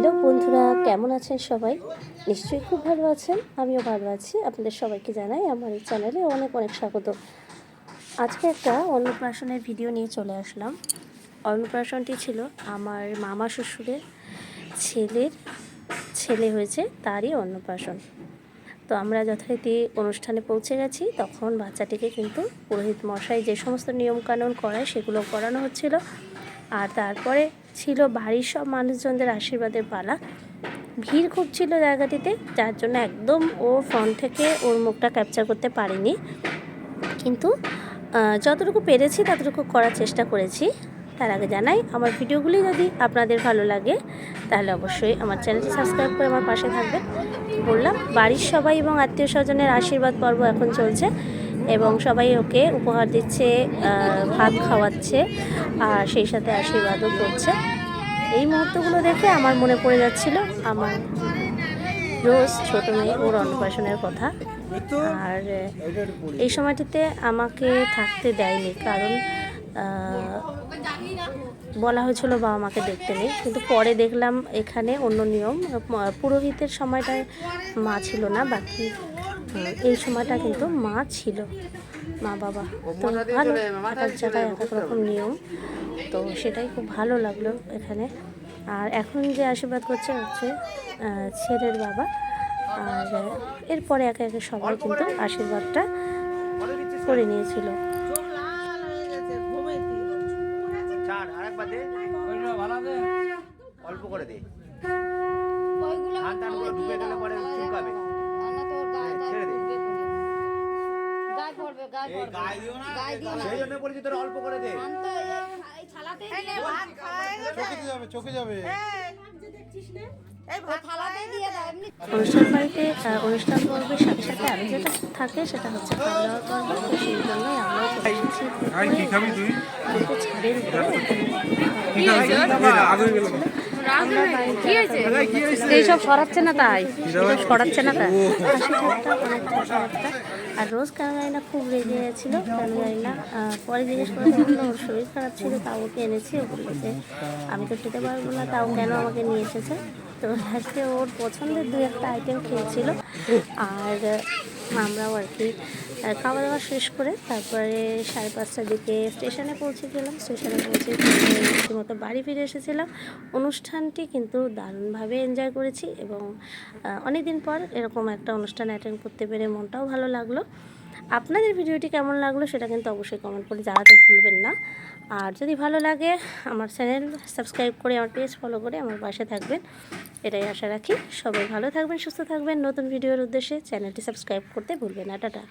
Hello বন্ধুরা, কেমন আছেন সবাই? নিশ্চয়ই খুব ভালো আছেন, আমিও ভালো আছি। আপনাদের সবাইকে জানাই আমার এই চ্যানেলে অনেক অনেক স্বাগত। আজকে একটা অন্নপ্রাশনের ভিডিও নিয়ে চলে আসলাম। অন্নপ্রাশনটি ছিল আমার মামা শ্বশুরের ছেলের, ছেলে হয়েছে তারই অন্নপ্রাশন। তো আমরা যথারীতি অনুষ্ঠানে পৌঁছে গেছি, তখন বাচ্চাটিকে কিন্তু পুরোহিত মশাই যে সমস্ত নিয়মকানুন করায় সেগুলো করানো হচ্ছিল। আর তারপরে ছিল বাড়ির সব মানুষজনদের আশীর্বাদের পালা। ভিড় খুব ছিল জায়গাটিতে, যার জন্য একদম ও ফোন থেকে ওর মুখটা ক্যাপচার করতে পারিনি। কিন্তু যতটুকু পেরেছি ততটুকু করার চেষ্টা করেছি। তার আগে জানাই, আমার ভিডিওগুলি যদি আপনাদের ভালো লাগে, তাহলে অবশ্যই আমার চ্যানেলটি সাবস্ক্রাইব করে আমার পাশে থাকবেন। বললাম, বাড়ির সবাই এবং আত্মীয় স্বজনের আশীর্বাদ পর্ব এখন চলছে। এবং সবাই ওকে উপহার দিচ্ছে ভাত খাওয়াচ্ছে আর সেই সাথে আশীর্বাদও করছে। এই মুহূর্তগুলো দেখে আমার মনে পড়ে যাচ্ছিল আমার রোজ ছোটো মেয়ে ওর অন্নপ্রাশনের কথা। আর এই সময়টিতে আমাকে থাকতে দেয়নি কারণ বলা হয়েছিল বাবা মাকে দেখতে নেই। কিন্তু পরে দেখলাম এখানে অন্য নিয়ম, পুরোহিতের সময়টায় মা ছিল না, বাকি এই সময়টা কিন্তু মা ছিল। মা বাবা। তো ভালো এক এক জায়গায় এক এক রকম নিয়ম। তো সেটাই খুব ভালো লাগল এখানে। আর এখন যে আশীর্বাদ করছে হচ্ছে ছেলের বাবা। আর এরপরে একে একে সবাই কিন্তু আশীর্বাদটা করে নিয়েছিল। অল্প করে দে। পরে এই গায়ে দিও না সেই জন্য বলেছি তোরা অল্প করে দে। চোখে যাবে অনুষ্ঠান বাড়িতে অনুষ্ঠান পর্বের সাথে সাথে আরও যেটা থাকে সেটা হচ্ছে খাওয়া দাওয়ার পর্ব সেই জন্যই উপরে আমরা এইসব সরাচ্ছে না তাই? এইসব সরাচ্ছে না তাই? আর রোজ কেন খুব রেগে গেছিল কেন জানি পরে জিজ্ঞেস করে ওর শরীর খারাপ ছিল তাও ওকে এনেছি। ও বলল আমি তো খেতে পারব না, তাও কেন আমাকে নিয়ে এসেছে? তো আজকে ওর পছন্দের দু একটা আইটেম খেয়েছিল। আর আমরাও আর কি খাওয়া দাওয়া শেষ করে তারপরে সাড়ে পাঁচটার দিকে স্টেশনে পৌঁছে গেলাম। স্টেশনে পৌঁছে রীতিমতো বাড়ি ফিরে এসেছিলাম। অনুষ্ঠানটি কিন্তু দারুণভাবে এনজয় করেছি এবং অনেক দিন পর এরকম একটা অনুষ্ঠান অ্যাটেন্ড করতে পেরে মনটাও ভালো লাগল। আপনাদের ভিডিওটি কেমন লাগল সেটা কিন্তু অবশ্যই কমেন্ট করে জানাতে ভুলবেন না। আর যদি ভালো লাগে, আমার চ্যানেল সাবস্ক্রাইব করে আমার পেজ ফলো করে আমার পাশে থাকবেন। এটাই আশা রাখি। সবাই ভালো থাকবেন, সুস্থ থাকবেন। নতুন ভিডিওর উদ্দেশ্যে চ্যানেলটি সাবস্ক্রাইব করতে ভুলবেন না। টাটা।